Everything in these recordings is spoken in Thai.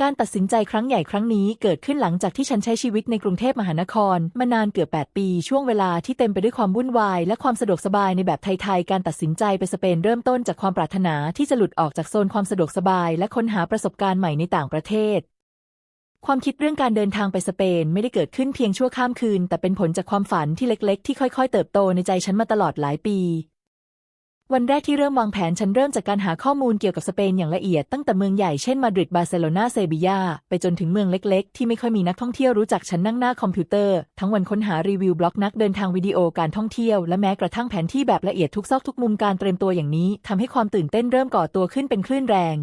การตัดสินใจครั้งใหญ่ครั้งนี้เกิดขึ้นหลังจากที่ฉันใช้ชีวิตในกรุงเทพมหานคร มานานเกือบ 8 ปี ช่วงเวลาที่เต็มไปด้วยความวุ่นวาย และความสะดวกสบายในแบบไทยๆ การตัดสินใจไปสเปนเริ่มต้นจากความปรารถนาที่จะหลุดออกจากโซนความสะดวกสบาย และค้นหาประสบการณ์ใหม่ในต่างประเทศความคิดเรื่องการเดินทางไปสเปนไม่ได้เกิดขึ้นเพียงชั่วข้ามคืน แต่เป็นผลจากความฝันที่เล็กๆ ที่ค่อยๆ เติบโตในใจฉันมาตลอดหลายปี วันแรกที่เริ่มวางแผนฉันเริ่มจากการหาข้อมูลเกี่ยวกับสเปนอย่างละเอียดตั้งแต่เมืองใหญ่เช่นมาดริดบาร์เซโลนาเซบียาไปจนถึงเมืองเล็กๆ ที่ไม่ค่อยมีนักท่องเที่ยวรู้จักฉันนั่งหน้าคอมพิวเตอร์ ทั้งวันค้นหารีวิวบล็อกนักเดินทางวิดีโอการท่องเที่ยวและแม้กระทั่งแผนที่แบบละเอียดทุกซอกทุกมุมการเตรียมตัวอย่างนี้ทำให้ความตื่นเต้นเริ่มก่อตัวขึ้นเป็นคลื่นแรง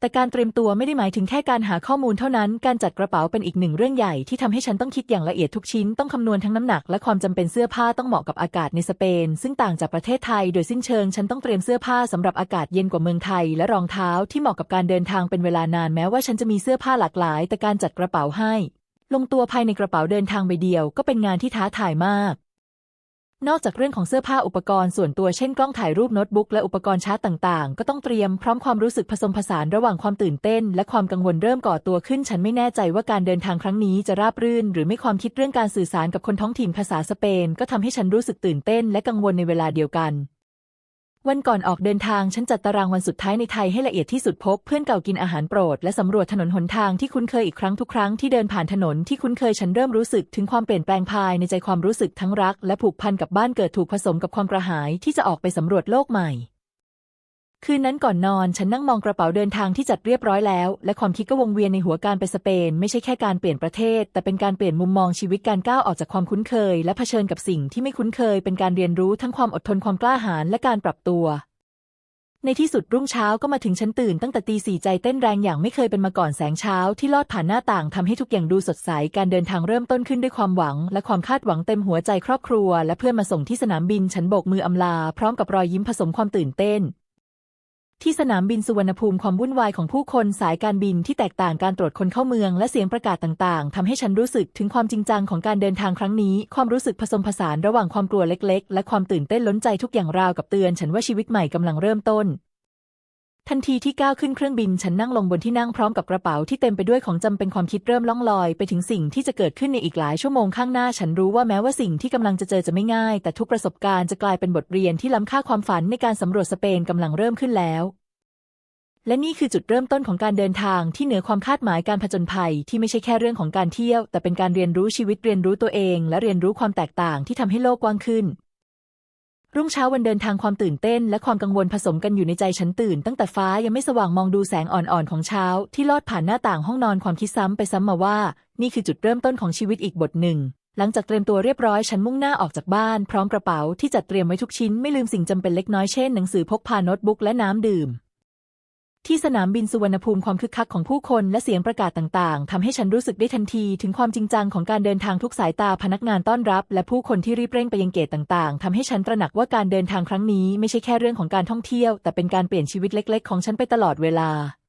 แต่การเตรียมตัวไม่ได้หมายถึงแค่การหาข้อมูลเท่านั้น การจัดกระเป๋าเป็นอีกหนึ่งเรื่องใหญ่ที่ทำให้ฉันต้องคิดอย่างละเอียดทุกชิ้น ต้องคำนวณทั้งน้ำหนักและความจำเป็นเสื้อผ้าต้องเหมาะกับอากาศในสเปน ซึ่งต่างจากประเทศไทย โดยสิ้นเชิง ฉันต้องเตรียมเสื้อผ้าสำหรับอากาศเย็นกว่าเมืองไทย และรองเท้าที่เหมาะกับการเดินทางเป็นเวลานาน แม้ว่าฉันจะมีเสื้อผ้าหลากหลาย แต่การจัดกระเป๋าให้ ลงตัวภายในกระเป๋าเดินทางใบเดียว ก็เป็นงานที่ท้าทายมาก นอกจากเรื่องของเสื้อผ้าอุปกรณ์ส่วนตัวเช่นกล้องถ่ายรูปโน้ตบุ๊กและอุปกรณ์ชาร์จต่างๆ ก็ต้องเตรียมพร้อมความรู้สึกผสมผสานระหว่างความตื่นเต้น และความกังวลเริ่มก่อตัวขึ้น ฉันไม่แน่ใจว่าการเดินทางครั้งนี้จะราบรื่น หรือไม่ความคิดเรื่องการสื่อสารกับคนท้องถิ่นภาษาสเปน ก็ทำให้ฉันรู้สึกตื่นเต้น และกังวลในเวลาเดียวกัน วันก่อนออกเดินทางฉันจัดตารางวันสุดท้ายในไทยให้ละเอียดที่สุดพบเพื่อนเก่ากินอาหารโปรด และสำรวจถนนหนทางที่คุ้นเคยอีกครั้งทุกครั้งที่เดินผ่านถนนที่คุ้นเคยฉันเริ่มรู้สึกถึงความเปลี่ยนแปลงภายในใจความรู้สึกทั้งรัก และผูกพันกับบ้านเกิดถูกผสมกับความกระหายที่จะออกไปสำรวจโลกใหม่ คืนนั้นก่อนนอนฉันนั่งมองกระเป๋าเดินทางที่จัดเรียบร้อยแล้ว และความคิดก็วงเวียนในหัวการไปสเปน ไม่ใช่แค่การเปลี่ยนประเทศ แต่เป็นการเปลี่ยนมุมมองชีวิตการก้าวออกจากความคุ้นเคย และเผชิญกับสิ่งที่ไม่คุ้นเคย เป็นการเรียนรู้ทั้งความอดทนความกล้าหาญและการปรับตัว ในที่สุดรุ่งเช้าก็มาถึงฉันตื่นตั้งแต่ตีสี่ใจเต้นแรงอย่างไม่เคยเป็นมาก่อนแสงเช้าที่ลอดผ่านหน้าต่างทำให้ทุกอย่างดูสดใสการเดินทางเริ่มต้นขึ้นด้วยความหวัง และความคาดหวังเต็มหัวใจครอบครัว และเพื่อนมาส่งที่สนามบินฉันโบกมืออำลา พร้อมกับรอยยิ้มผสมความตื่นเต้น ที่สนามบินสุวรรณภูมิความวุ่นวายของผู้คนสายการบินที่แตกต่างการตรวจคนเข้าเมืองและเสียงประกาศต่าง ๆทำให้ฉันรู้สึกถึงความจริงจังของการเดินทางครั้งนี้ ความรู้สึกผสมผสานระหว่างความกลัวเล็ก ๆ และความตื่นเต้นล้นใจทุกอย่างราวกับเตือน ฉันว่าชีวิตใหม่กำลังเริ่มต้น ทันทีที่ก้าวขึ้นเครื่องบินฉันนั่งลงบนที่นั่งพร้อมกับกระเป๋าที่เต็มไปด้วยของจำเป็นความคิดเริ่มล่องลอย ไปถึงสิ่งที่จะเกิดขึ้นในอีกหลายชั่วโมงข้างหน้า ฉันรู้ว่าแม้ว่าสิ่งที่กำลังจะเจอจะไม่ง่าย แต่ทุกประสบการณ์จะกลายเป็นบทเรียนที่ล้ำค่าความฝันในการสำรวจสเปนกำลังเริ่มขึ้นแล้ว และนี่คือจุดเริ่มต้นของการเดินทางที่เหนือความคาดหมายการผจญภัย ที่ไม่ใช่แค่เรื่องของการเที่ยว แต่เป็นการเรียนรู้ชีวิตเรียนรู้ตัวเอง และเรียนรู้ความแตกต่างที่ทำให้โลกกว้างขึ้น รุ่งเช้าวันเดินทางความตื่นเต้นและความกังวลผสมกันอยู่ในใจฉันตื่น ตั้งแต่ฟ้ายังไม่สว่างมองดูแสงอ่อนๆของเช้า ที่ลอดผ่านหน้าต่างห้องนอนความคิดซ้ำไปซ้ำมาว่า นี่คือจุดเริ่มต้นของชีวิตอีกบทหนึ่ง หลังจากเตรียมตัวเรียบร้อยฉันมุ่งหน้าออกจากบ้าน พร้อมกระเป๋าที่จัดเตรียมไว้ทุกชิ้นไม่ลืมสิ่งจำเป็นเล็กน้อยเช่นหนังสือพกพาโน้ตบุ๊กและน้ำดื่ม ที่สนามบินสุวรรณภูมิความคึกคักของผู้คนและเสียงประกาศต่างๆทำให้ฉันรู้สึกได้ทันทีถึงความจริงจังของการเดินทางทุกสายตาพนักงานต้อนรับ และผู้คนที่รีบเร่งไปยังเกตต่างๆทำให้ฉันตระหนักว่าการเดินทางครั้งนี้ไม่ใช่แค่เรื่องของการท่องเที่ยว แต่เป็นการเปลี่ยนชีวิตเล็ก ๆ ของฉันไปตลอดเวลา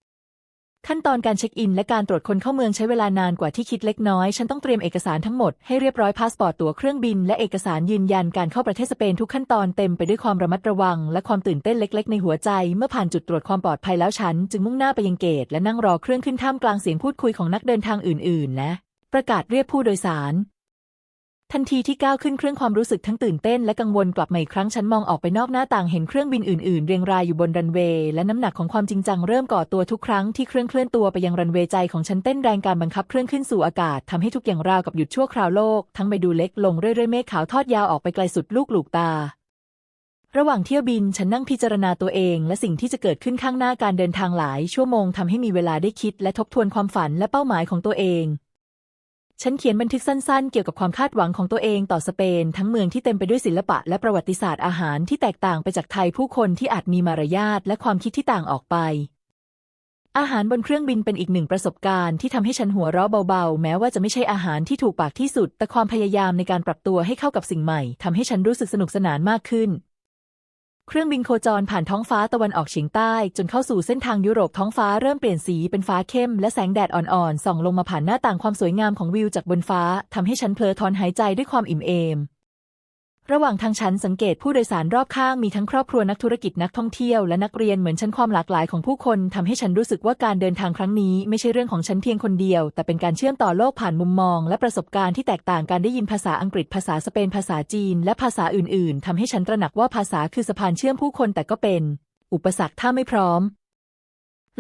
ขั้นตอนการเช็คอินและการตรวจคนเข้าเมืองใช้เวลานานกว่าที่คิดเล็กน้อย ฉันต้องเตรียมเอกสารทั้งหมดให้เรียบร้อยพาสปอร์ตตั๋วเครื่องบินและเอกสารยืนยันการเข้าประเทศสเปนทุกขั้นตอนเต็มไปด้วยความระมัดระวัง และความตื่นเต้นเล็ก ๆ ในหัวใจ เมื่อผ่านจุดตรวจความปลอดภัยแล้วฉัน จึงมุ่งหน้าไปยังเกต และนั่งรอเครื่องขึ้นท่ามกลางเสียงพูดคุยของนักเดินทางอื่น ๆ และประกาศเรียกผู้โดยสาร ทันทีที่ก้าวขึ้นเครื่องความรู้สึกทั้งตื่นเต้นและกังวลกลับมาอีกครั้งฉันมองออกไปนอกหน้าต่างเห็นเครื่องบินอื่นๆ เรียงรายอยู่บนรันเวย์และน้ำหนักของความจริงจังเริ่มก่อตัวทุกครั้งที่เครื่องเคลื่อนตัวไปยังรันเวย์ใจของฉันเต้นแรงการบังคับเครื่องขึ้นสู่อากาศทำให้ทุกอย่างราวกับหยุดชั่วคราวโลก ทั้งไปดูเล็กลงเรื่อยๆเมฆขาวทอดยาวออกไปไกลสุดลูกหลูกตาระหว่างเที่ยวบินฉันนั่งพิจารณาตัวเอง และสิ่งที่จะเกิดขึ้นข้างหน้าการเดินทางหลายชั่วโมงทำให้มีเวลาได้คิด และทบทวนความฝันและเป้าหมายของตัวเอง ฉันเขียนบันทึกสั้นๆ เกี่ยวกับความคาดหวังของตัวเองต่อสเปน ทั้งเมืองที่เต็มไปด้วยศิลปะและประวัติศาสตร์อาหารที่แตกต่างไปจากไทยผู้คนที่อาจมีมารยาทและความคิดที่ต่างออกไป อาหารบนเครื่องบินเป็นอีกหนึ่งประสบการณ์ที่ทำให้ฉันหัวเราะเบาๆ แม้ว่าจะไม่ใช่อาหารที่ถูกปากที่สุด แต่ความพยายามในการปรับตัวให้เข้ากับสิ่งใหม่ทำให้ฉันรู้สึกสนุกสนานมากขึ้น เครื่องบินโคจรผ่านท้องฟ้าตะวันออกเฉียงใต้ จนเข้าสู่เส้นทางยุโรปท้องฟ้าเริ่มเปลี่ยนสีเป็นฟ้าเข้ม และแสงแดดอ่อนๆส่องลงมาผ่านหน้าต่างความสวยงามของวิวจากบนฟ้าทำให้ฉันเพลอถอนหายใจด้วยความอิ่มเอม ระหว่างทางฉันสังเกตผู้โดยสารรอบข้างมีทั้งครอบครัวนักธุรกิจนักท่องเที่ยวและนักเรียนเหมือนฉันความหลากหลายของผู้คนทำให้ฉันรู้สึกว่าการเดินทางครั้งนี้ไม่ใช่เรื่องของฉันเพียงคนเดียว แต่เป็นการเชื่อมต่อโลกผ่านมุมมอง และประสบการณ์ที่แตกต่างการได้ยินภาษาอังกฤษภาษาสเปนภาษาจีน และภาษาอื่น ๆทำให้ฉันตระหนักว่าภาษาคือสะพานเชื่อมผู้คนแต่ก็เป็น อุปสรรคถ้าไม่พร้อม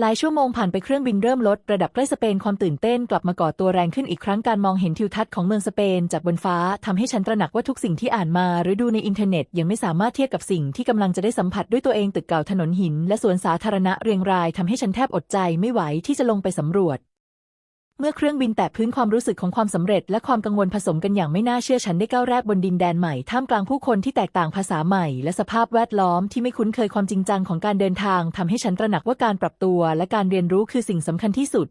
หลายชั่วโมงผ่านไปเครื่องบินเริ่มลดระดับใกล้สเปนความตื่นเต้นกลับมาก่อตัวแรงขึ้นอีกครั้งการมองเห็นทิวทัศน์ของเมืองสเปนจากบนฟ้าทำให้ฉันตระหนักว่าทุกสิ่งที่อ่านมา หรือดูในอินเทอร์เน็ตยังไม่สามารถเทียบกับสิ่งที่กำลังจะได้สัมผัสด้วยตัวเองตึกเก่าถนนหิน และสวนสาธารณะเรียงรายทำให้ฉันแทบอดใจไม่ไหวที่จะลงไปสำรวจ เมื่อเครื่องบินแตะพื้นความรู้สึกของความสำเร็จ และความกังวลผสมกันอย่างไม่น่าเชื่อฉันได้ก้าวแรกบนดินแดนใหม่ท่ามกลางผู้คนที่แตกต่างภาษาใหม่ และสภาพแวดล้อมที่ไม่คุ้นเคยความจริงจังของการเดินทางทำให้ฉันตระหนักว่าการปรับตัว และการเรียนรู้คือสิ่งสำคัญที่สุด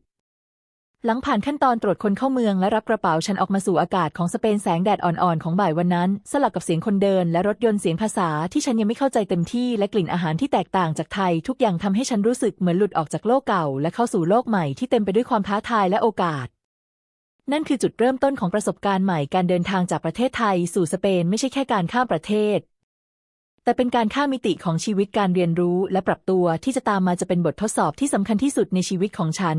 หลังผ่านขั้นตอนตรวจคนเข้าเมืองและรับกระเป๋าฉันออกมาสู่อากาศของสเปนแสงแดดอ่อนๆของบ่ายวันนั้น สลับกับเสียงคนเดินและรถยนต์เสียงภาษาที่ฉันยังไม่เข้าใจเต็มที่และกลิ่นอาหารที่แตกต่างจากไทย ทุกอย่างทำให้ฉันรู้สึกเหมือนหลุดออกจากโลกเก่า และเข้าสู่โลกใหม่ที่เต็มไปด้วยความท้าทายและโอกาส นั่นคือจุดเริ่มต้นของประสบการณ์ใหม่การเดินทางจากประเทศไทย สู่สเปนไม่ใช่แค่การข้ามประเทศแต่เป็นการข้ามมิติของชีวิตการเรียนรู้และปรับตัวที่จะตามมาจะเป็นบททดสอบที่สำคัญที่สุดในชีวิตของฉัน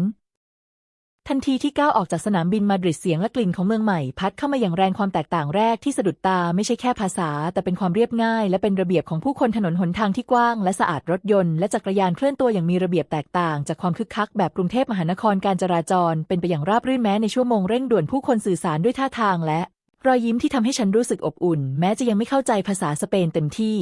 ทันทีที่ก้าวออกจากสนามบินมาดริดเสียงและกลิ่นของเมืองใหม่พัดเข้ามาอย่างแรงความแตกต่างแรกที่สะดุดตาไม่ใช่แค่ภาษา แต่เป็นความเรียบง่าย และเป็นระเบียบของผู้คนถนนหนทางที่กว้างและสะอาดรถยนต์และจักรยานเคลื่อนตัวอย่างมีระเบียบแตกต่าง จากความคึกคักแบบกรุงเทพมหานครการจราจร เป็นไปอย่างราบรื่นแม้ในชั่วโมงเร่งด่วนผู้คนสื่อสารด้วยท่าทางและ รอยยิ้มที่ทำให้ฉันรู้สึกอบอุ่น แม้จะยังไม่เข้าใจภาษาสเปนเต็มที่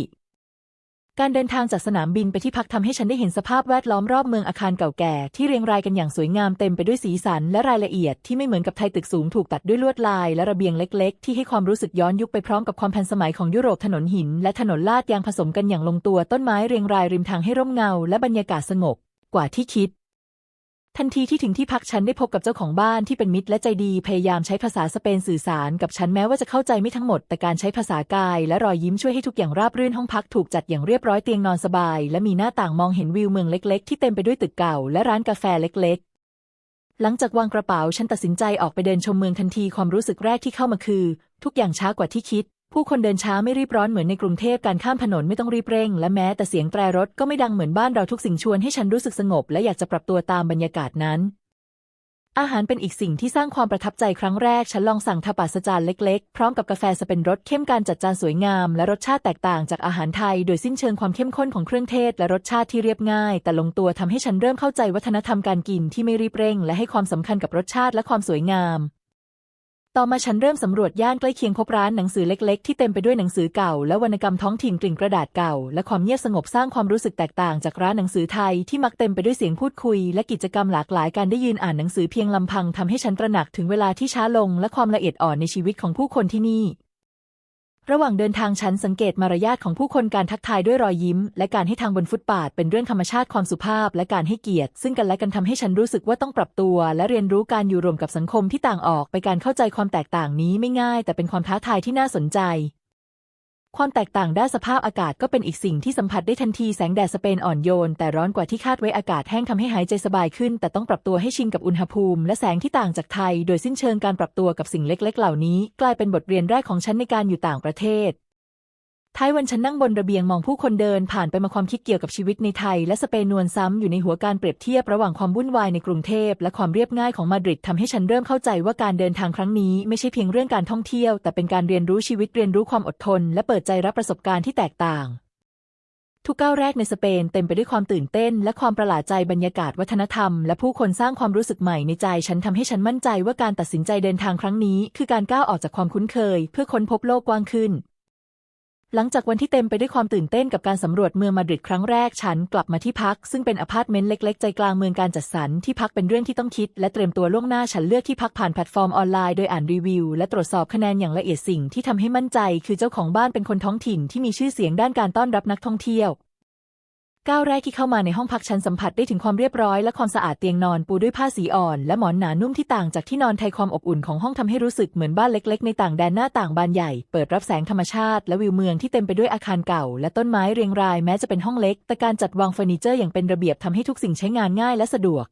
การเดินทางจากสนามบินไปที่พักทำให้ฉันได้เห็นสภาพแวดล้อมรอบเมืองอาคารเก่าแก่ ที่เรียงรายกันอย่างสวยงามเต็มไปด้วยสีสันและรายละเอียดที่ไม่เหมือนกับไทยตึกสูงถูกตัดด้วยลวดลาย และระเบียงเล็ก ๆ ที่ให้ความรู้สึกย้อนยุคไปพร้อมกับความทันสมัยของยุโรปถนนหิน และถนนลาดยางผสมกันอย่างลงตัวต้นไม้เรียงรายริมทางให้ร่มเงา และบรรยากาศสงบกว่าที่คิด ทันทีที่ถึงที่พักฉันได้พบกับเจ้าของบ้านที่เป็นมิตรและใจดีพยายามใช้ภาษาสเปนสื่อสารกับฉันแม้ว่าจะเข้าใจไม่ทั้งหมด แต่การใช้ภาษากายและรอยยิ้มช่วยให้ทุกอย่างราบรื่นห้องพักถูกจัดอย่างเรียบร้อยเตียงนอนสบาย และมีหน้าต่างมองเห็นวิวเมืองเล็ก ๆ ที่เต็มไปด้วยตึกเก่า และร้านกาแฟเล็ก ๆ หลังจากวางกระเป๋าฉันตัดสินใจออกไปเดินชมเมืองทันทีความรู้สึกแรกที่เข้ามาคือ ทุกอย่างช้ากว่าที่คิด ผู้คนเดินช้าไม่รีบร้อนเหมือนในกรุงเทพการข้ามถนนไม่ต้องรีบเร่ง และแม้แต่เสียงแตรรถก็ไม่ดังเหมือนบ้านเราทุกสิ่งชวนให้ฉันรู้สึกสงบ และอยากจะปรับตัวตามบรรยากาศนั้น อาหารเป็นอีกสิ่งที่สร้างความประทับใจครั้งแรก ฉันลองสั่งทาปาสจานเล็กๆ พร้อมกับกาแฟสเปนรสเข้มการจัดจานสวยงาม และรสชาติแตกต่างจากอาหารไทย โดยสิ้นเชิงความเข้มข้นของเครื่องเทศ และรสชาติที่เรียบง่าย แต่ลงตัวทำให้ฉันเริ่มเข้าใจวัฒนธรรมการกินที่ไม่รีบเร่ง และให้ความสำคัญกับรสชาติและความสวยงาม ต่อมาฉันเริ่มสำรวจย่านใกล้เคียงพบร้านหนังสือเล็กๆ ที่เต็มไปด้วยหนังสือเก่า และวรรณกรรมท้องถิ่นกลิ่นกระดาษเก่า และความเงียบสงบสร้างความรู้สึกแตกต่างจากร้านหนังสือไทยที่มักเต็มไปด้วยเสียงพูดคุย และกิจกรรมหลากหลายการได้ยืนอ่านหนังสือเพียงลำพังทำให้ฉันตระหนักถึงเวลาที่ช้าลง และความละเอียดอ่อนในชีวิตของผู้คนที่นี่ ระหว่างเดินทางฉันสังเกตมารยาทของผู้คนการทักทายด้วยรอยยิ้ม และการให้ทางบนฟุตปาดเป็นเรื่องธรรมชาติความสุภาพ และการให้เกียรติ ซึ่งกันและกันทำให้ฉันรู้สึกว่าต้องปรับตัว และเรียนรู้การอยู่รวมกับสังคมที่ต่างออกไปการเข้าใจความแตกต่างนี้ไม่ง่าย แต่เป็นความท้าทายที่น่าสนใจ ความแตกต่างด้านสภาพอากาศก็เป็นอีกสิ่งที่สัมผัสได้ทันทีแสงแดดสเปนอ่อนโยน แต่ร้อนกว่าที่คาดไว้อากาศแห้งทำให้หายใจสบายขึ้น แต่ต้องปรับตัวให้ชินกับอุณหภูมิ และแสงที่ต่างจากไทย โดยสิ้นเชิงการปรับตัวกับสิ่งเล็ก ๆ เหล่านี้ กลายเป็นบทเรียนแรกของฉันในการอยู่ต่างประเทศ ท้ายวันฉันนั่งบนระเบียงมองผู้คนเดินผ่านไปมาความคิดเกี่ยวกับชีวิตในไทย และสเปนนวลซ้ำอยู่ในหัวการเปรียบเทียบระหว่างความวุ่นวายในกรุงเทพและความเรียบง่ายของมาดริดทำให้ฉันเริ่มเข้าใจว่าการเดินทางครั้งนี้ไม่ใช่เพียงเรื่องการท่องเที่ยว แต่เป็นการเรียนรู้ชีวิตเรียนรู้ความอดทน และเปิดใจรับประสบการณ์ที่แตกต่าง ทุกก้าวแรกในสเปนเต็มไปด้วยความตื่นเต้น และความประหลาดใจบรรยากาศวัฒนธรรม และผู้คนสร้างความรู้สึกใหม่ในใจฉันทำให้ฉันมั่นใจว่าการตัดสินใจเดินทางครั้งนี้ คือการก้าวออกจากความคุ้นเคย เพื่อค้นพบโลกกว้างขึ้น หลังจากวันที่เต็มไปด้วยความตื่นเต้นกับการสำรวจเมืองมาดริดครั้งแรกฉันกลับมาที่พัก ซึ่งเป็นอพาร์ตเมนต์เล็ก ๆ ใจกลางเมืองการจัดสรรที่พักเป็นเรื่องที่ต้องคิด และเตรียมตัวล่วงหน้าฉันเลือกที่พักผ่านแพลตฟอร์มออนไลน์โดยอ่านรีวิว และตรวจสอบคะแนนอย่างละเอียดสิ่งที่ทำให้มั่นใจ คือเจ้าของบ้านเป็นคนท้องถิ่นที่มีชื่อเสียงด้านการต้อนรับนักท่องเที่ยว ก้าวแรกที่เข้ามาในห้องพักชั้นสัมผัสได้ถึงความเรียบร้อยและความสะอาดเตียงนอนปูด้วยผ้าสีอ่อน และหมอนหนานุ่มที่ต่างจากที่นอนไทยความอบอุ่นของห้องทำให้รู้สึกเหมือนบ้านเล็ก ๆ ในต่างแดนหน้าต่างบานใหญ่ เปิดรับแสงธรรมชาติ และวิวเมืองที่เต็มไปด้วยอาคารเก่า และต้นไม้เรียงรายแม้จะเป็นห้องเล็ก แต่การจัดวางเฟอร์นิเจอร์อย่างเป็นระเบียบทำให้ทุกสิ่งใช้งานง่ายและสะดวก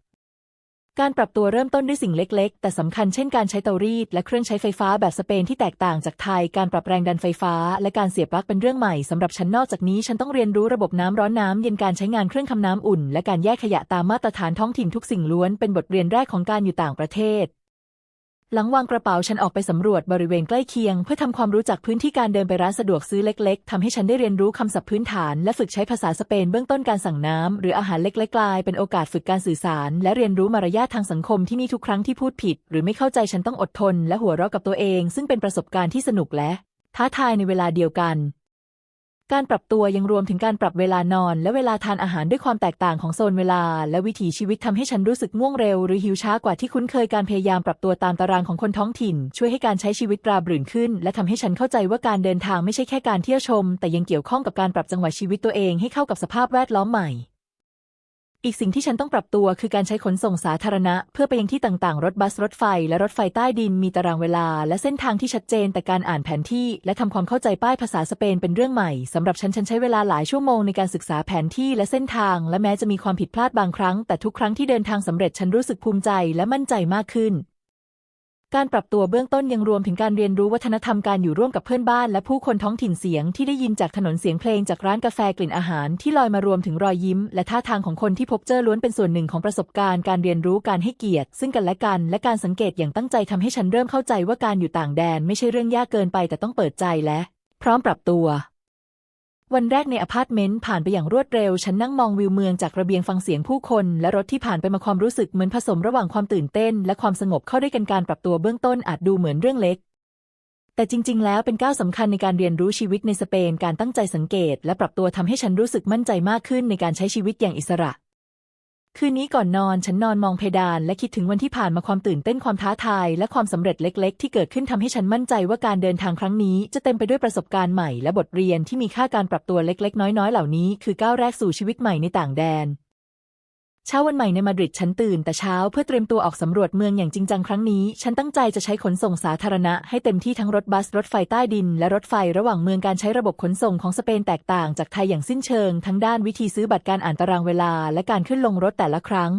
การปรับตัวเริ่มต้นด้วยสิ่งเล็ก ๆ แต่สำคัญเช่นการใช้เตารีด และเครื่องใช้ไฟฟ้าแบบสเปนที่แตกต่างจากไทย การปรับแรงดันไฟฟ้า และการเสียบปลั๊กเป็นเรื่องใหม่สำหรับฉันนอกจากนี้ ฉันต้องเรียนรู้ระบบน้ำร้อนน้ำเย็นการใช้งานเครื่องทำน้ำอุ่น และการแยกขยะตามมาตรฐานท้องถิ่นทุกสิ่งล้วนเป็นบทเรียนแรกของการอยู่ต่างประเทศ หลังวางกระเป๋าฉันออกไปสำรวจบริเวณใกล้เคียง เพื่อทำความรู้จักพื้นที่การเดินไปร้านสะดวกซื้อเล็กๆทำให้ฉันได้เรียนรู้คำศัพท์พื้นฐาน และฝึกใช้ภาษาสเปนเบื้องต้นการสั่งน้ำหรืออาหารเล็กๆกลายเป็นโอกาสฝึกการสื่อสาร และเรียนรู้มารยาททางสังคมที่นี่ทุกครั้งที่พูดผิด หรือไม่เข้าใจฉันต้องอดทน และหัวเราะกับตัวเอง ซึ่งเป็นประสบการณ์ที่สนุกและท้าทายในเวลาเดียวกัน การปรับตัวยังรวมถึงการปรับเวลานอน และเวลาทานอาหารด้วยความแตกต่างของโซนเวลา และวิถีชีวิตทำให้ฉันรู้สึกง่วงเร็ว หรือหิวช้ากว่าที่คุ้นเคยการพยายามปรับตัวตามตารางของคนท้องถิ่น ช่วยให้การใช้ชีวิตราบรื่นขึ้น และทำให้ฉันเข้าใจว่าการเดินทางไม่ใช่แค่การเที่ยวชม แต่ยังเกี่ยวข้องกับการปรับจังหวะชีวิตตัวเองให้เข้ากับสภาพแวดล้อมใหม่ อีกสิ่งที่ฉันต้องปรับตัวคือการใช้ขนส่งสาธารณะ เพื่อไปยังที่ต่างๆ รถบัสรถไฟ และรถไฟใต้ดินมีตารางเวลา และเส้นทางที่ชัดเจน แต่การอ่านแผนที่ และทำความเข้าใจป้ายภาษาสเปนเป็นเรื่องใหม่สำหรับฉันฉันใช้เวลาหลายชั่วโมงในการศึกษาแผนที่และเส้นทาง และแม้จะมีความผิดพลาดบางครั้ง แต่ทุกครั้งที่เดินทางสำเร็จฉันรู้สึกภูมิใจและมั่นใจมากขึ้น การปรับตัวเบื้องต้นยังรวมถึงการเรียนรู้วัฒนธรรมการอยู่ร่วมกับเพื่อนบ้าน และผู้คนท้องถิ่นเสียงที่ได้ยินจากถนนเสียงเพลงจากร้านกาแฟกลิ่นอาหารที่ลอยมารวมถึงรอยยิ้ม และท่าทางของคนที่พบเจอล้วนเป็นส่วนหนึ่งของประสบการณ์การเรียนรู้การให้เกียรติ ซึ่งกันและกัน และการสังเกตอย่างตั้งใจทำให้ฉันเริ่มเข้าใจว่าการอยู่ต่างแดน ไม่ใช่เรื่องยากเกินไปแต่ต้องเปิดใจและ พร้อมปรับตัว วันแรกในอพาร์ตเมนต์ผ่านไปอย่างรวดเร็ว ฉันนั่งมองวิวเมืองจากระเบียงฟังเสียงผู้คน และรถที่ผ่านไปมาความรู้สึกเหมือนผสมระหว่างความตื่นเต้น และความสงบเข้าด้วยกันการปรับตัวเบื้องต้นอาจดูเหมือนเรื่องเล็ก แต่จริง ๆ แล้วเป็นก้าวสำคัญในการเรียนรู้ชีวิตในสเปน การตั้งใจสังเกต และปรับตัวทำให้ฉันรู้สึกมั่นใจมากขึ้นในการใช้ชีวิตอย่างอิสระ คืนนี้ก่อนนอนฉันนอนมองเพดานและคิดถึงวันที่ผ่านมาความตื่นเต้นความท้าทาย และความสำเร็จเล็ก ๆ ที่เกิดขึ้นทำให้ฉันมั่นใจว่าการเดินทางครั้งนี้ จะเต็มไปด้วยประสบการณ์ใหม่และบทเรียนที่มีค่าการปรับตัวเล็ก ๆ น้อย ๆ เหล่านี้คือก้าวแรกสู่ชีวิตใหม่ในต่างแดน เช้าวันใหม่ในมาดริดฉันตื่นแต่เช้าเพื่อเตรียมตัวออกสำรวจเมืองอย่างจริงจังครั้งนี้ ฉันตั้งใจจะใช้ขนส่งสาธารณะให้เต็มที่ทั้งรถบัสรถไฟใต้ดิน และรถไฟระหว่างเมืองการใช้ระบบขนส่งของสเปนแตกต่างจากไทยอย่างสิ้นเชิง ทั้งด้านวิธีซื้อบัตรการอ่านตารางเวลา และการขึ้นลงรถแต่ละครั้ง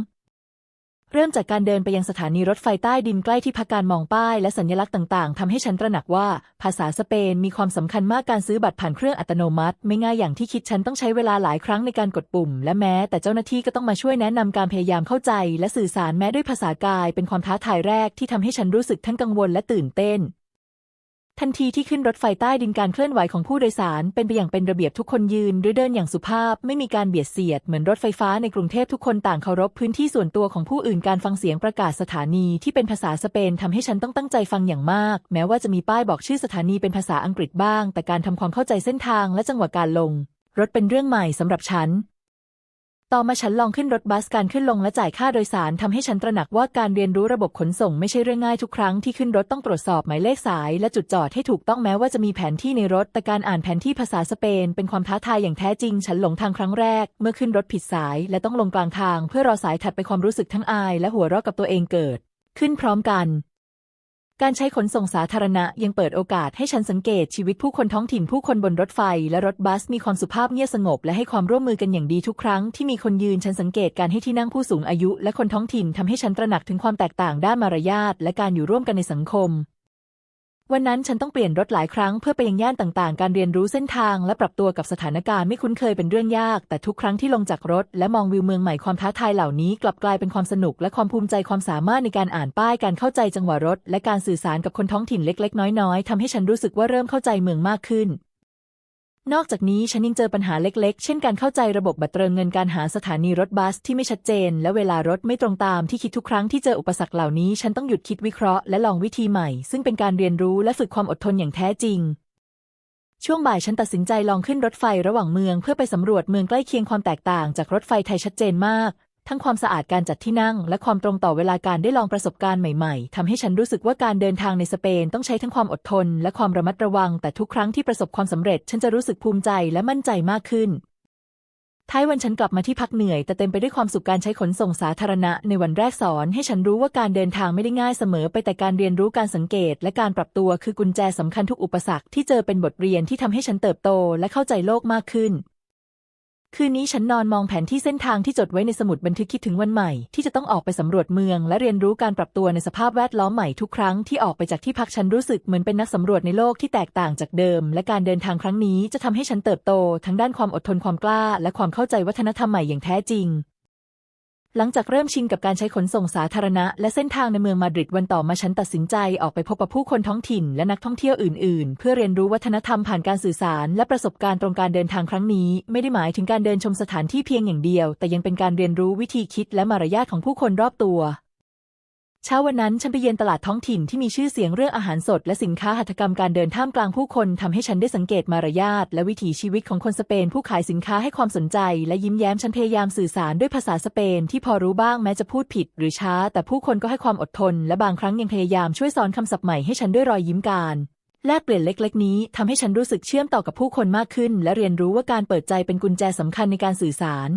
เริ่มจากการเดินไปยังสถานีรถไฟใต้ดินใกล้ที่พักการมองป้ายและสัญลักษณ์ต่างๆทำให้ฉันตระหนักว่า ภาษาสเปนมีความสำคัญมากการซื้อบัตรผ่านเครื่องอัตโนมัติ ไม่ง่ายอย่างที่คิดฉันต้องใช้เวลาหลายครั้งในการกดปุ่ม และแม้แต่เจ้าหน้าที่ก็ต้องมาช่วยแนะนำการพยายามเข้าใจ และสื่อสารแม้ด้วยภาษากาย เป็นความท้าทายแรกที่ทำให้ฉันรู้สึกทั้งกังวลและตื่นเต้น ทันทีที่ขึ้นรถไฟใต้ดินการเคลื่อนไหวของผู้โดยสารเป็นไปอย่างเป็นระเบียบทุกคนยืนหรือเดินอย่างสุภาพ ไม่มีการเบียดเสียดเหมือนรถไฟฟ้าในกรุงเทพทุกคนต่างเคารพพื้นที่ส่วนตัวของผู้อื่นการฟังเสียงประกาศสถานีที่เป็นภาษาสเปนทำให้ฉันต้องตั้งใจฟังอย่างมาก แม้ว่าจะมีป้ายบอกชื่อสถานีเป็นภาษาอังกฤษบ้าง แต่การทำความเข้าใจเส้นทางและจังหวะการลง รถเป็นเรื่องใหม่สำหรับฉัน ต่อมาฉันลองขึ้นรถบัสการขึ้นลงและจ่ายค่าโดยสารทำให้ฉันตระหนักว่าการเรียนรู้ระบบขนส่งไม่ใช่เรื่องง่ายทุกครั้งที่ขึ้นรถต้องตรวจสอบหมายเลขสาย และจุดจอดให้ถูกต้องแม้ว่าจะมีแผนที่ในรถ แต่การอ่านแผนที่ภาษาสเปน เป็นความท้าทายอย่างแท้จริง ฉันหลงทางครั้งแรก เมื่อขึ้นรถผิดสาย และต้องลงกลางทาง เพื่อรอสายถัดไปความรู้สึกทั้งอาย และหัวเราะกับตัวเองเกิด ขึ้นพร้อมกัน การใช้ขนส่งสาธารณะยังเปิดโอกาสให้ฉันสังเกตชีวิตผู้คนท้องถิ่นผู้คนบนรถไฟ และรถบัสมีความสุภาพเงียบสงบ และให้ความร่วมมือกันอย่างดีทุกครั้งที่มีคนยืนฉันสังเกตการให้ที่นั่งผู้สูงอายุ และคนท้องถิ่นทำให้ฉันตระหนักถึงความแตกต่างด้านมารยาทและการอยู่ร่วมกันในสังคม วันนั้นฉันต้องเปลี่ยนรถหลายครั้งเพื่อไปยังย่านต่างๆ การเรียนรู้เส้นทางและปรับตัวกับสถานการณ์ไม่คุ้นเคยเป็นเรื่องยาก แต่ทุกครั้งที่ลงจากรถ และมองวิวเมืองใหม่ความท้าทายเหล่านี้ กลับกลายเป็นความสนุกและความภูมิใจความสามารถในการอ่านป้ายการเข้าใจจังหวะรถ และการสื่อสารกับคนท้องถิ่นเล็ก ๆ น้อยๆทำให้ฉันรู้สึกว่าเริ่มเข้าใจเมืองมากขึ้น นอกจากนี้ฉันยังเจอปัญหาเล็กๆ เช่นการเข้าใจระบบบัตรเติมเงินการหาสถานีรถบัสที่ไม่ชัดเจน และเวลารถไม่ตรงตามที่คิดทุกครั้งที่เจออุปสรรคเหล่านี้ ฉันต้องหยุดคิดวิเคราะห์และลองวิธีใหม่ ซึ่งเป็นการเรียนรู้และฝึกความอดทนอย่างแท้จริง ช่วงบ่ายฉันตัดสินใจลองขึ้นรถไฟระหว่างเมือง เพื่อไปสำรวจเมืองใกล้เคียงความแตกต่างจากรถไฟไทยชัดเจนมาก ทั้งความสะอาดการจัดที่นั่ง และความตรงต่อเวลาการได้ลองประสบการณ์ใหม่ๆทำให้ฉันรู้สึกว่าการเดินทางในสเปนต้องใช้ทั้งความอดทน และความระมัดระวัง แต่ทุกครั้งที่ประสบความสำเร็จ ฉันจะรู้สึกภูมิใจและมั่นใจมากขึ้น ท้ายวันฉันกลับมาที่พักเหนื่อย แต่เต็มไปด้วยความสุขการใช้ขนส่งสาธารณะ ในวันแรกสอน ให้ฉันรู้ว่าการเดินทางไม่ได้ง่ายเสมอ ไปแต่การเรียนรู้การสังเกต และการปรับตัวคือกุญแจสำคัญทุกอุปสรรคที่เจอเป็นบทเรียนที่ทำให้ฉันเติบโต และเข้าใจโลกมากขึ้น คืนนี้ฉันนอนมองแผนที่เส้นทางที่จดไว้ในสมุดบันทึกคิดถึงวันใหม่ ที่จะต้องออกไปสำรวจเมือง และเรียนรู้การปรับตัวในสภาพแวดล้อมใหม่ทุกครั้งที่ออกไปจากที่พักฉันรู้สึกเหมือนเป็นนักสำรวจในโลกที่แตกต่างจากเดิม และการเดินทางครั้งนี้จะทำให้ฉันเติบโตทั้งด้านความอดทนความกล้า และความเข้าใจวัฒนธรรมใหม่อย่างแท้จริง หลังจากเริ่มชินกับการใช้ขนส่งสาธารณะ และเส้นทางในเมืองมาดริดวันต่อมาฉันตัดสินใจออกไปพบปะผู้คนท้องถิ่นและนักท่องเที่ยวอื่นๆ เพื่อเรียนรู้วัฒนธรรมผ่านการสื่อสาร และประสบการณ์ตรงการเดินทางครั้งนี้ ไม่ได้หมายถึงการเดินชมสถานที่เพียงอย่างเดียว แต่ยังเป็นการเรียนรู้วิธีคิดและมารยาทของผู้คนรอบตัว เช้าวันนั้นฉันไปเยือนตลาดท้องถิ่นที่มีชื่อเสียงเรื่องอาหารสด และสินค้าหัตถกรรมการเดินท่ามกลางผู้คนทำให้ฉันได้สังเกตมารยาทและวิถีชีวิตของคนสเปน ผู้ขายสินค้าให้ความสนใจ และยิ้มแย้มฉันพยายามสื่อสารด้วยภาษาสเปนที่พอรู้บ้างแม้จะพูดผิด หรือช้า แต่ผู้คนก็ให้ความอดทน และบางครั้งยังพยายามช่วยสอนคำศัพท์ใหม่ให้ฉันด้วยรอยยิ้มการแลกเปลี่ยนเล็ก ๆ นี้ทำให้ฉันรู้สึกเชื่อมต่อกับผู้คนมากขึ้น และเรียนรู้ว่าการเปิดใจเป็นกุญแจสำคัญในการสื่อสาร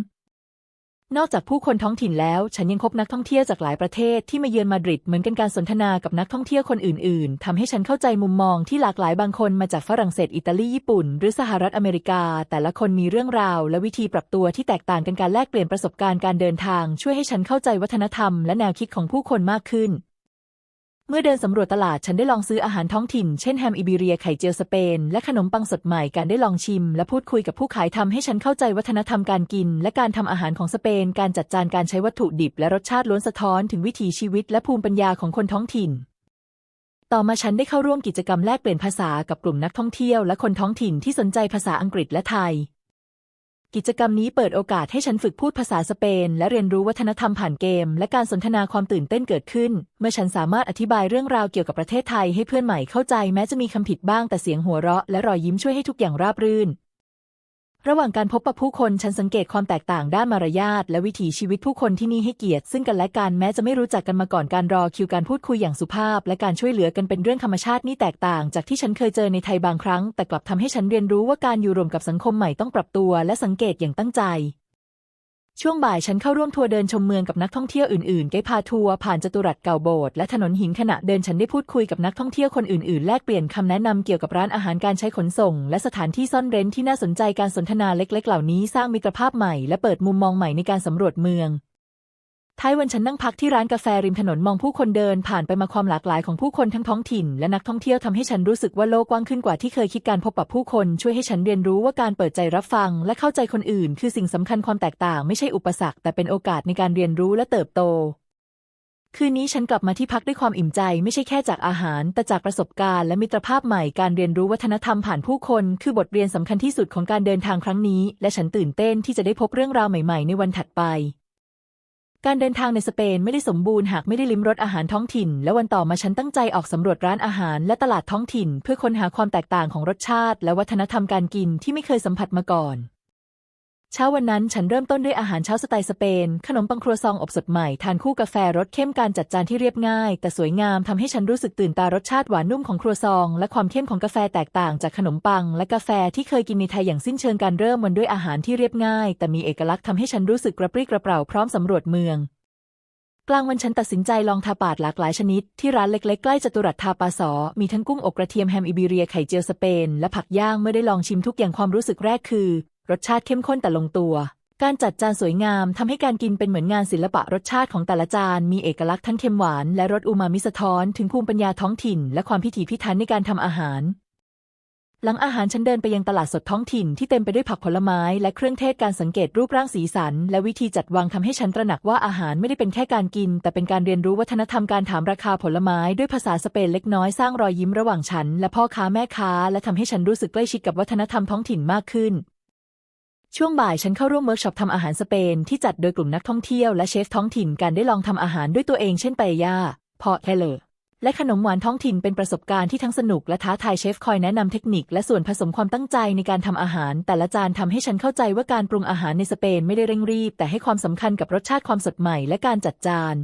นอกจากผู้คนท้องถิ่นแล้ว ฉันยังพบนักท่องเที่ยวจากหลายประเทศที่มาเยือนมาดริดเหมือนกันการสนทนากับนักท่องเที่ยวคนอื่น ๆทำให้ฉันเข้าใจมุมมองที่หลากหลายบางคนมาจากฝรั่งเศสอิตาลีญี่ปุ่น หรือสหรัฐอเมริกา แต่ละคนมีเรื่องราว และวิธีปรับตัวที่แตกต่างกันการแลกเปลี่ยนประสบการณ์การเดินทาง ช่วยให้ฉันเข้าใจวัฒนธรรมและแนวคิดของผู้คนมากขึ้น เมื่อเดินสำรวจตลาดฉันได้ลองซื้ออาหารท้องถิ่น เช่นแฮมอิบีเรียไข่เจียวสเปน และขนมปังสดใหม่การได้ลองชิม และพูดคุยกับผู้ขายทำให้ฉันเข้าใจวัฒนธรรมการกิน และการทำอาหารของสเปน การจัดจานการใช้วัตถุดิบ และรสชาติล้วนสะท้อนถึงวิถีชีวิต และภูมิปัญญาของคนท้องถิ่น ต่อมาฉันได้เข้าร่วมกิจกรรมแลกเปลี่ยนภาษากับกลุ่มนักท่องเที่ยว และคนท้องถิ่นที่สนใจภาษาอังกฤษและไทย กิจกรรมนี้เปิดโอกาสให้ฉันฝึกพูดภาษาสเปน และเรียนรู้วัฒนธรรมผ่านเกม และการสนทนาความตื่นเต้นเกิดขึ้น เมื่อฉันสามารถอธิบายเรื่องราวเกี่ยวกับประเทศไทยให้เพื่อนใหม่เข้าใจแม้จะมีคำผิดบ้างแต่เสียงหัวเราะและรอยยิ้มช่วยให้ทุกอย่างราบรื่น ระหว่างการพบปะผู้คนฉันสังเกตความแตกต่างด้านมารยาทและวิถีชีวิตผู้คนที่นี่ให้เกียรติซึ่งกันและกันแม้จะไม่รู้จักกันมาก่อนการรอคิวการพูดคุยอย่างสุภาพ และการช่วยเหลือกันเป็นเรื่องธรรมชาตินี่แตกต่าง จากที่ฉันเคยเจอในไทยบางครั้ง แต่กลับทำให้ฉันเรียนรู้ว่าการอยู่รวมกับสังคมใหม่ต้องปรับตัว และสังเกตอย่างตั้งใจ ช่วงบ่ายฉันเข้าร่วมทัวร์เดินชมเมืองกับนักท่องเที่ยวอื่นๆ ได้พาทัวร์ผ่านจตุรัสเก่าโบสถ์และถนนหินขณะเดินฉันได้พูดคุยกับนักท่องเที่ยวคนอื่นๆ แลกเปลี่ยนคำแนะนำเกี่ยวกับร้านอาหารการใช้ขนส่ง และสถานที่ซ่อนเร้นที่น่าสนใจการสนทนาเล็ก ๆ เหล่านี้สร้างมิตรภาพใหม่และเปิดมุมมองใหม่ในการสำรวจเมือง ท้ายวันฉันนั่งพักที่ร้านกาแฟริมถนนมองผู้คนเดินผ่านไปมาความหลากหลายของผู้คนทั้งท้องถิ่น และนักท่องเที่ยวทำให้ฉันรู้สึกว่าโลกกว้างขึ้นกว่าที่เคยคิดการพบปะผู้คนช่วยให้ฉันเรียนรู้ว่าการเปิดใจรับฟัง และเข้าใจคนอื่น คือสิ่งสำคัญความแตกต่างไม่ใช่อุปสรรคแต่เป็นโอกาสในการเรียนรู้และเติบโต คืนนี้ฉันกลับมาที่พักด้วยความอิ่มใจ ไม่ใช่แค่จากอาหาร แต่จากประสบการณ์และมิตรภาพใหม่การเรียนรู้วัฒนธรรมผ่านผู้คน คือบทเรียนสำคัญที่สุดของการเดินทางครั้งนี้ และฉันตื่นเต้นที่จะได้พบเรื่องราวใหม่ ๆ ในวันถัดไป การเดินทางในสเปนไม่ได้สมบูรณ์หากไม่ได้ลิ้มรสอาหารท้องถิ่น และวันต่อมาฉันตั้งใจออกสำรวจร้านอาหารและตลาดท้องถิ่น เพื่อค้นหาความแตกต่างของรสชาติ และวัฒนธรรมการกินที่ไม่เคยสัมผัสมาก่อน เช้าวันนั้นฉันเริ่มต้นด้วยอาหารเช้าสไตล์สเปน ขนมปังครัวซองอบสดใหม่ ทานคู่กาแฟรสเข้มการจัดจานที่เรียบง่าย แต่สวยงามทำให้ฉันรู้สึกตื่นตารสชาติหวานนุ่มของครัวซอง และความเข้มของกาแฟแตกต่างจากขนมปัง และกาแฟที่เคยกินในไทยอย่างสิ้นเชิงการเริ่มวันด้วยอาหารที่เรียบง่าย แต่มีเอกลักษณ์ทำให้ฉันรู้สึกกระปรี้กระเปร่าพร้อมสำรวจเมืองกลางวันฉันตัดสินใจลองทาปาดหลากหลายชนิด ที่ร้านเล็กๆ ใกล้จตุรัสทาปาสอ มีทั้งกุ้งอกกระเทียมแฮมอิบีเรียไข่เจียวสเปน และผักย่างเมื่อได้ลองชิมทุกอย่างความรู้สึกแรกคือ รสชาติเข้มข้นแต่ลงตัว การจัดจานสวยงามทำให้การกินเป็นเหมือนงานศิลปะรสชาติของแต่ละจานมีเอกลักษณ์ทั้งเค็มหวานและรสอูมามิสะท้อนถึงภูมิปัญญาท้องถิ่น และความพิถีพิถันในการทำอาหาร หลังอาหารฉันเดินไปยังตลาดสดท้องถิ่นที่เต็มไปด้วยผักผลไม้และเครื่องเทศการสังเกตรูปร่างสีสัน และวิธีจัดวางทำให้ฉันตระหนักว่าอาหารไม่ได้เป็นแค่การกิน แต่เป็นการเรียนรู้วัฒนธรรมการถามราคาผลไม้ด้วยภาษาสเปนเล็กน้อยสร้างรอยยิ้มระหว่างฉัน และพ่อค้าแม่ค้า และทำให้ฉันรู้สึกใกล้ชิดกับวัฒนธรรมท้องถิ่นมากขึ้น ช่วงบ่ายฉันเข้าร่วมเวิร์กช็อปทำอาหารสเปนที่จัดโดยกลุ่มนักท่องเที่ยวและเชฟท้องถิ่นการได้ลองทำอาหารด้วยตัวเองเช่นปาเอญ่าพอแฮเลอร์และขนมหวานท้องถิ่นเป็นประสบการณ์ที่ทั้งสนุกและท้าทายเชฟคอยแนะนำเทคนิคและส่วนผสมความตั้งใจในการทำอาหาร แต่ละจานทำให้ฉันเข้าใจว่าการปรุงอาหารในสเปนไม่ได้เร่งรีบ แต่ให้ความสำคัญกับรสชาติความสดใหม่และการจัดจาน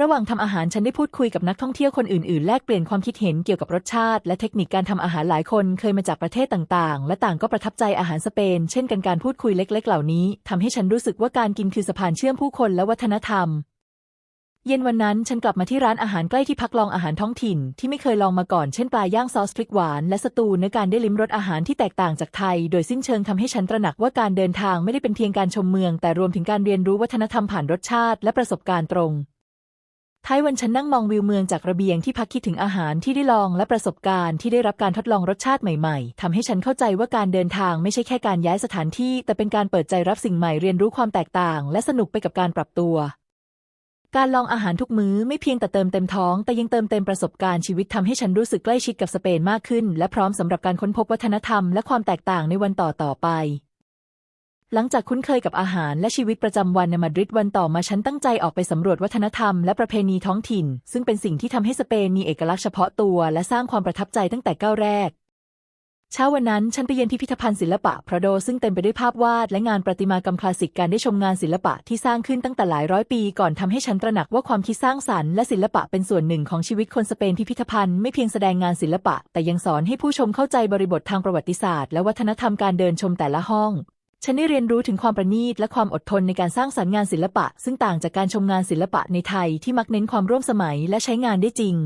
ระหว่างทำอาหารฉันได้พูดคุยกับนักท่องเที่ยวคนอื่นๆ แลกเปลี่ยนความคิดเห็นเกี่ยวกับรสชาติ และเทคนิคการทำอาหารหลายคนเคยมาจากประเทศต่างๆ และต่างก็ประทับใจอาหารสเปน เช่นกันการพูดคุยเล็ก ๆ เหล่านี้ทำให้ฉันรู้สึกว่าการกินคือสะพานเชื่อมผู้คนและวัฒนธรรม เย็นวันนั้นฉันกลับมาที่ร้านอาหารใกล้ที่พักลองอาหารท้องถิ่น ที่ไม่เคยลองมาก่อนเช่นปลาย่างซอสพริกหวานและสตูในการได้ลิ้มรสอาหารที่แตกต่างจากไทย โดยสิ้นเชิงทำให้ฉันตระหนักว่าการเดินทางไม่ได้เป็นเพียงการชมเมือง แต่รวมถึงการเรียนรู้วัฒนธรรมผ่านรสชาติ และประสบการณ์ตรง ท้ายวันฉันนั่งมองวิวเมืองจากระเบียงที่พักคิดถึงอาหารที่ได้ลองและประสบการณ์ที่ได้รับการทดลองรสชาติใหม่ๆทำให้ฉันเข้าใจว่าการเดินทางไม่ใช่แค่การย้ายสถานที่ แต่เป็นการเปิดใจรับสิ่งใหม่เรียนรู้ความแตกต่าง และสนุกไปกับการปรับตัว การลองอาหารทุกมื้อไม่เพียงแต่เติมเต็มท้อง แต่ยังเติมเต็มประสบการณ์ชีวิตทำให้ฉันรู้สึกใกล้ชิดกับสเปนมากขึ้น และพร้อมสำหรับการค้นพบวัฒนธรรมและความแตกต่างในวันต่อต่อไป หลังจากคุ้นเคยกับอาหารและชีวิตประจำวันในมาดริดวันต่อมาฉันตั้งใจออกไปสำรวจวัฒนธรรมและประเพณีท้องถิ่น ซึ่งเป็นสิ่งที่ทำให้สเปนมีเอกลักษณ์เฉพาะตัว และสร้างความประทับใจตั้งแต่ก้าวแรก เช้าวันนั้นฉันไปเยือนพิพิธภัณฑ์ศิลปะพระโดซึ่งเต็มไปด้วยภาพวาดและงานประติมากรรมคลาสสิกการได้ชมงานศิลปะที่สร้างขึ้นตั้งแต่หลายร้อยปีก่อนทำให้ฉันตระหนักว่าความคิดสร้างสรรค์และศิลปะเป็นส่วนหนึ่งของชีวิตคนสเปนพิพิธภัณฑ์ไม่เพียงแสดงงานศิลปะ แต่ยังสอนให้ผู้ชมเข้าใจบริบททางประวัติศาสตร์ และวัฒนธรรมการเดินชมแต่ละห้อง ฉันได้เรียนรู้ถึงความประณีตและความอดทนในการสร้างสรรค์งานศิลปะ ซึ่งต่างจากการชมงานศิลปะในไทยที่มักเน้นความร่วมสมัยและใช้งานได้จริง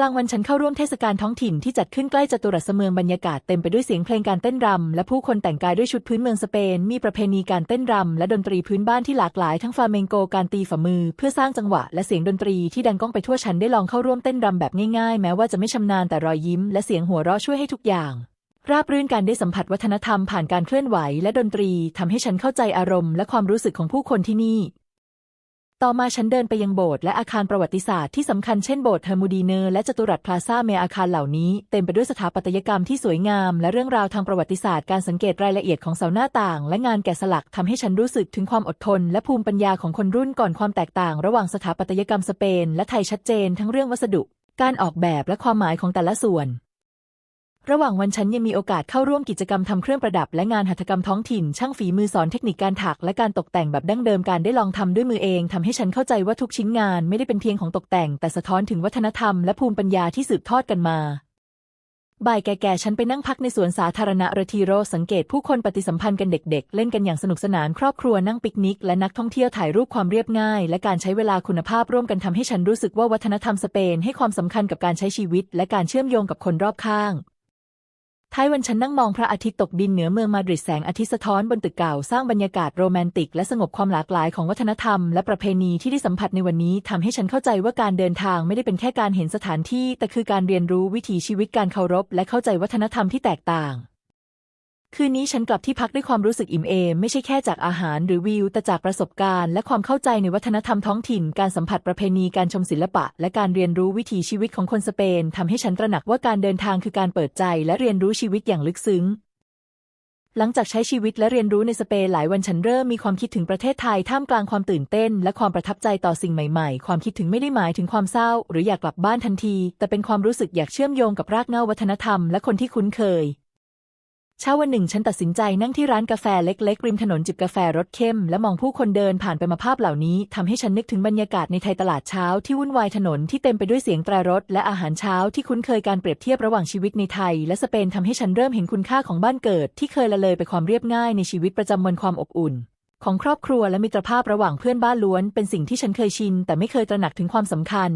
กลางวันฉันเข้าร่วมเทศกาลท้องถิ่นที่จัดขึ้นใกล้จตุรัสเมืองบรรยากาศเต็มไปด้วยเสียงเพลงการเต้นรำและผู้คนแต่งกายด้วยชุดพื้นเมืองสเปน มีประเพณีการเต้นรำและดนตรีพื้นบ้านที่หลากหลายทั้งฟลาเมงโกการตีฝ่ามือ เพื่อสร้างจังหวะและเสียงดนตรีที่ดังก้องไปทั่วฉันได้ลองเข้าร่วมเต้นรำแบบง่ายๆ แม้ว่าจะไม่ชำนาญแต่รอยยิ้มและเสียงหัวเราะช่วยให้ทุกอย่าง ราบรื่นการได้สัมผัสวัฒนธรรมผ่านการเคลื่อนไหวและดนตรีทำให้ฉันเข้าใจอารมณ์และความรู้สึกของผู้คนที่นี่ ต่อมาฉันเดินไปยังโบสถ์และอาคารประวัติศาสตร์ที่สำคัญเช่นโบสถ์เฮอร์มูดีเนอร์และจตุรัสพลาซ่าเมอาคารเหล่านี้เต็มไปด้วยสถาปัตยกรรมที่สวยงาม และเรื่องราวทางประวัติศาสตร์การสังเกตรายละเอียดของเสาหน้าต่าง และงานแกะสลักทำให้ฉันรู้สึกถึงความอดทน และภูมิปัญญาของคนรุ่นก่อนความแตกต่าง ระหว่างสถาปัตยกรรมสเปน และไทยชัดเจน ทั้งเรื่องวัสดุ การออกแบบและความหมายของแต่ละส่วน ระหว่างวันฉันยังมีโอกาสเข้าร่วมกิจกรรมทำเครื่องประดับและงานหัตถกรรมท้องถิ่น ช่างฝีมือสอนเทคนิคการถักและการตกแต่งแบบดั้งเดิมการได้ลองทำด้วยมือเองทำให้ฉันเข้าใจว่าทุกชิ้นงานไม่ได้เป็นเพียงของตกแต่ง แต่สะท้อนถึงวัฒนธรรมและภูมิปัญญาที่สืบทอดกันมาบ่ายแก่ๆ ฉันไปนั่งพักในสวนสาธารณะเรทิโรสังเกตผู้คนปฏิสัมพันธ์กันเด็กๆ เล่นกันอย่างสนุกสนานครอบครัวนั่งปิกนิก และนักท่องเที่ยวถ่ายรูปความเรียบง่าย และการใช้เวลาคุณภาพร่วมกันทำให้ฉันรู้สึกว่าวัฒนธรรมสเปนให้ความสำคัญกับการใช้ชีวิต และการเชื่อมโยงกับคนรอบข้าง ท้ายวันฉันนั่งมองพระอาทิตย์ตกดินเหนือเมืองมาดริดแสงอาทิตย์สะท้อนบนตึกเก่าสร้างบรรยากาศโรแมนติกและสงบความหลากหลายของวัฒนธรรมและประเพณีที่ได้สัมผัสในวันนี้ทำให้ฉันเข้าใจว่าการเดินทางไม่ได้เป็นแค่การเห็นสถานที่ แต่คือการเรียนรู้วิถีชีวิตการเคารพ และเข้าใจวัฒนธรรมที่แตกต่าง คืนนี้ฉันกลับที่พักด้วยความรู้สึกอิ่มเอมไม่ใช่แค่จากอาหารหรือวิว แต่จากประสบการณ์และความเข้าใจในวัฒนธรรมท้องถิ่น การสัมผัสประเพณีการชมศิลปะ และการเรียนรู้วิถีชีวิตของคนสเปนทำให้ฉันตระหนักว่าการเดินทางคือการเปิดใจ และเรียนรู้ชีวิตอย่างลึกซึ้ง หลังจากใช้ชีวิตและเรียนรู้ในสเปนหลายวันฉันเริ่มมีความคิดถึงประเทศไทยท่ามกลางความตื่นเต้น และความประทับใจต่อสิ่งใหม่ๆ ความคิดถึงไม่ได้หมายถึงความเศร้า หรืออยากกลับบ้านทันที แต่เป็นความรู้สึกอยากเชื่อมโยงกับรากเหง้าวัฒนธรรมและคนที่คุ้นเคย เช้าวันหนึ่งฉันตัดสินใจนั่งที่ร้านกาแฟเล็กๆ ริมถนนจิบกาแฟรสเข้ม และมองผู้คนเดินผ่านไปมาภาพเหล่านี้ทำให้ฉันนึกถึงบรรยากาศในไทยตลาดเช้าที่วุ่นวายถนนที่เต็มไปด้วยเสียงแตรรถ และอาหารเช้าที่คุ้นเคยการเปรียบเทียบระหว่างชีวิตในไทย และสเปนทำให้ฉันเริ่มเห็นคุณค่าของบ้านเกิด ที่เคยละเลยไปความเรียบง่ายในชีวิตประจำวันความอบอุ่น ของครอบครัวและมิตรภาพระหว่างเพื่อนบ้านล้วน เป็นสิ่งที่ฉันเคยชินแต่ไม่เคยตระหนักถึงความสำคัญ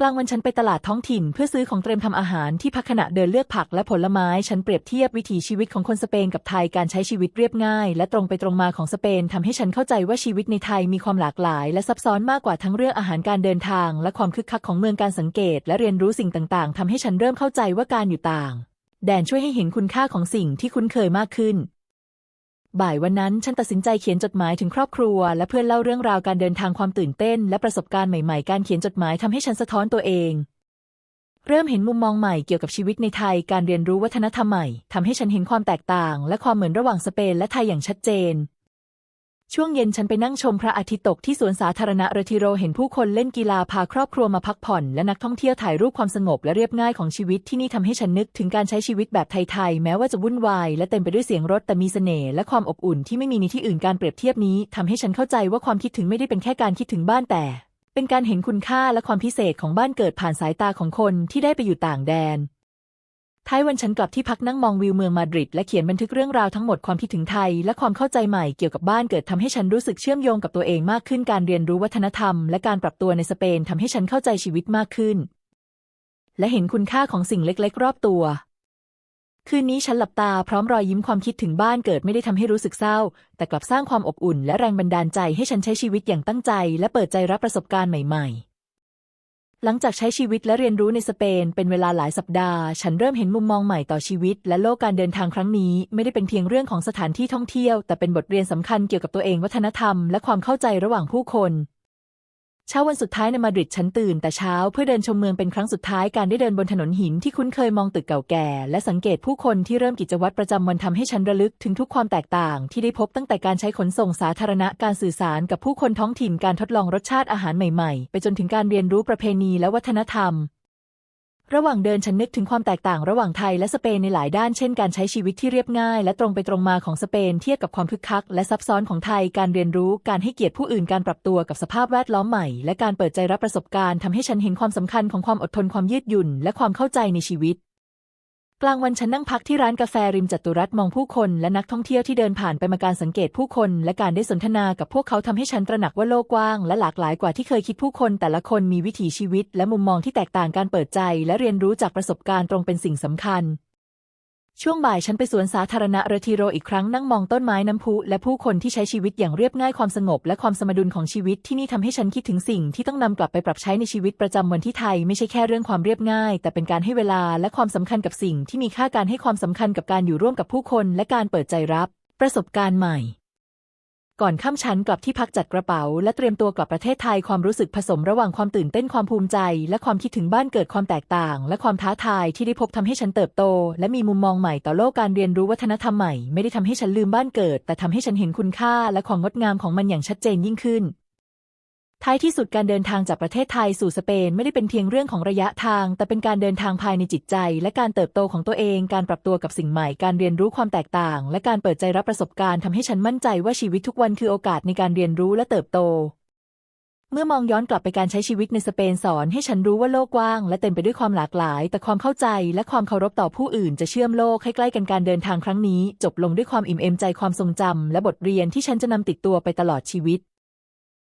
กลางวันฉันไปตลาดท้องถิ่นเพื่อซื้อของเตรียมทำอาหารที่พักขณะเดินเลือกผักและผลไม้ ฉันเปรียบเทียบวิถีชีวิตของคนสเปนกับไทยการใช้ชีวิตเรียบง่าย และตรงไปตรงมาของสเปนทำให้ฉันเข้าใจว่าชีวิตในไทยมีความหลากหลาย และซับซ้อนมากกว่าทั้งเรื่องอาหารการเดินทาง และความคึกคักของเมืองการสังเกต และเรียนรู้สิ่งต่างๆทำให้ฉันเริ่มเข้าใจว่าการอยู่ต่าง แดนช่วยให้เห็นคุณค่าของสิ่งที่คุ้นเคยมากขึ้น บ่ายวันนั้นฉันตัดสินใจเขียนจดหมายถึงครอบครัว และเพื่อนเล่าเรื่องราวการเดินทางความตื่นเต้น และประสบการณ์ใหม่ๆ การเขียนจดหมายทำให้ฉันสะท้อนตัวเอง เริ่มเห็นมุมมองใหม่เกี่ยวกับชีวิตในไทย การเรียนรู้วัฒนธรรมใหม่ทำให้ฉันเห็นความแตกต่าง และความเหมือนระหว่างสเปนและไทยอย่างชัดเจน ช่วงเย็นฉันไปนั่งชมพระอาทิตย์ตกที่สวนสาธารณะเรทิโรเห็นผู้คนเล่นกีฬาพาครอบครัวมาพักผ่อน และนักท่องเที่ยวถ่ายรูปความสงบและเรียบง่ายของชีวิตที่นี่ทำให้ฉันนึกถึงการใช้ชีวิตแบบไทยๆ แม้ว่าจะวุ่นวายและเต็มไปด้วยเสียงรถแต่มีเสน่ห์และความอบอุ่นที่ไม่มีในที่อื่นการเปรียบเทียบนี้ทำให้ฉันเข้าใจว่าความคิดถึงไม่ได้เป็นแค่การคิดถึงบ้านแต่ เป็นการเห็นคุณค่าและความพิเศษของบ้านเกิดผ่านสายตาของคนที่ได้ไปอยู่ต่างแดน ท้ายวันฉันกลับที่พักนั่งมองวิวเมืองมาดริดและเขียนบันทึกเรื่องราวทั้งหมดความคิดถึงไทย และความเข้าใจใหม่เกี่ยวกับบ้านเกิดทำให้ฉันรู้สึกเชื่อมโยงกับตัวเองมากขึ้นการเรียนรู้วัฒนธรรม และการปรับตัวในสเปนทำให้ฉันเข้าใจชีวิตมากขึ้น และเห็นคุณค่าของสิ่งเล็กๆ รอบตัว คืนนี้ฉันหลับตาพร้อมรอยยิ้มความคิดถึงบ้านเกิดไม่ได้ทำให้รู้สึกเศร้า แต่กลับสร้างความอบอุ่น และแรงบันดาลใจให้ฉันใช้ชีวิตอย่างตั้งใจ และเปิดใจรับประสบการณ์ใหม่ ๆ หลังจากใช้ชีวิตและเรียนรู้ในสเปนเป็นเวลาหลายสัปดาห์ ฉันเริ่มเห็นมุมมองใหม่ต่อชีวิต และโลกการเดินทางครั้งนี้ ไม่ได้เป็นเพียงเรื่องของสถานที่ท่องเที่ยว แต่เป็นบทเรียนสำคัญเกี่ยวกับตัวเองวัฒนธรรมและความเข้าใจระหว่างผู้คน เช้าวันสุดท้ายในมาดริดฉันตื่นแต่เช้าเพื่อเดินชมเมืองเป็นครั้งสุดท้ายการได้เดินบนถนนหินที่คุ้นเคยมองตึกเก่าแก่ และสังเกตผู้คนที่เริ่มกิจวัตรประจำวันทำให้ฉันระลึกถึงทุกความแตกต่าง ที่ได้พบตั้งแต่การใช้ขนส่งสาธารณะการสื่อสารกับผู้คนท้องถิ่นการทดลองรสชาติอาหารใหม่ๆ ไปจนถึงการเรียนรู้ประเพณีและวัฒนธรรม ระหว่างเดินฉันนึกถึงความแตกต่างระหว่างไทยและสเปนในหลายด้านเช่นการใช้ชีวิตที่เรียบง่าย และตรงไปตรงมาของสเปนเทียบกับความคึกคัก และซับซ้อนของไทยการเรียนรู้การให้เกียรติผู้อื่นการปรับตัวกับสภาพแวดล้อมใหม่ และการเปิดใจรับประสบการณ์ทำให้ฉันเห็นความสำคัญของความอดทนความยืดหยุ่น และความเข้าใจในชีวิต กลางวันฉันนั่งพักที่ร้านกาแฟริมจัตุรัสมองผู้คนและนักท่องเที่ยวที่เดินผ่านไปมาการสังเกตผู้คน และการได้สนทนากับพวกเขาทำให้ฉันตระหนักว่าโลกกว้างและหลากหลายกว่าที่เคยคิดผู้คน แต่ละคนมีวิถีชีวิต และมุมมองที่แตกต่างการเปิดใจ และเรียนรู้จากประสบการณ์ตรงเป็นสิ่งสำคัญ ช่วงบ่ายฉันไปสวนสาธารณะเรทิโรอีกครั้งนั่งมองต้นไม้น้ำพุและผู้คนที่ใช้ชีวิตอย่างเรียบง่ายความสงบและความสมดุลของชีวิตที่นี่ทำให้ฉันคิดถึงสิ่งที่ต้องนำกลับไปปรับใช้ในชีวิตประจำวันที่ไทย ไม่ใช่แค่เรื่องความเรียบง่าย แต่เป็นการให้เวลาและความสำคัญกับสิ่งที่มีค่าการให้ความสำคัญกับการอยู่ร่วมกับผู้คน และการเปิดใจรับ ประสบการณ์ใหม่ ก่อนข้ามชั้นกลับที่พักจัดกระเป๋า และเตรียมตัวกลับประเทศไทยความรู้สึกผสมระหว่างความตื่นเต้นความภูมิใจ และความคิดถึงบ้านเกิดความแตกต่าง และความท้าทายที่ได้พบทำให้ฉันเติบโต และมีมุมมองใหม่ต่อโลกการเรียนรู้วัฒนธรรมใหม่ไม่ได้ทำให้ฉันลืมบ้านเกิด แต่ทำให้ฉันเห็นคุณค่า และความงดงามของมันอย่างชัดเจนยิ่งขึ้น ท้ายที่สุดการเดินทางจากประเทศไทยสู่สเปนไม่ได้เป็นเพียงเรื่องของระยะทาง แต่เป็นการเดินทางภายในจิตใจ และการเติบโตของตัวเอง การปรับตัวกับสิ่งใหม่ การเรียนรู้ความแตกต่าง และการเปิดใจรับประสบการณ์ทำให้ฉันมั่นใจว่าชีวิตทุกวันคือโอกาสในการเรียนรู้และเติบโต เมื่อมองย้อนกลับไปการใช้ชีวิตในสเปนสอนให้ฉันรู้ว่าโลกกว้าง และเต็มไปด้วยความหลากหลาย แต่ความเข้าใจและความเคารพต่อผู้อื่น จะเชื่อมโลกให้ใกล้กันการเดินทางครั้งนี้ จบลงด้วยความอิ่มเอมใจความทรงจำและบทเรียนที่ฉันจะนำติดตัวไปตลอดชีวิต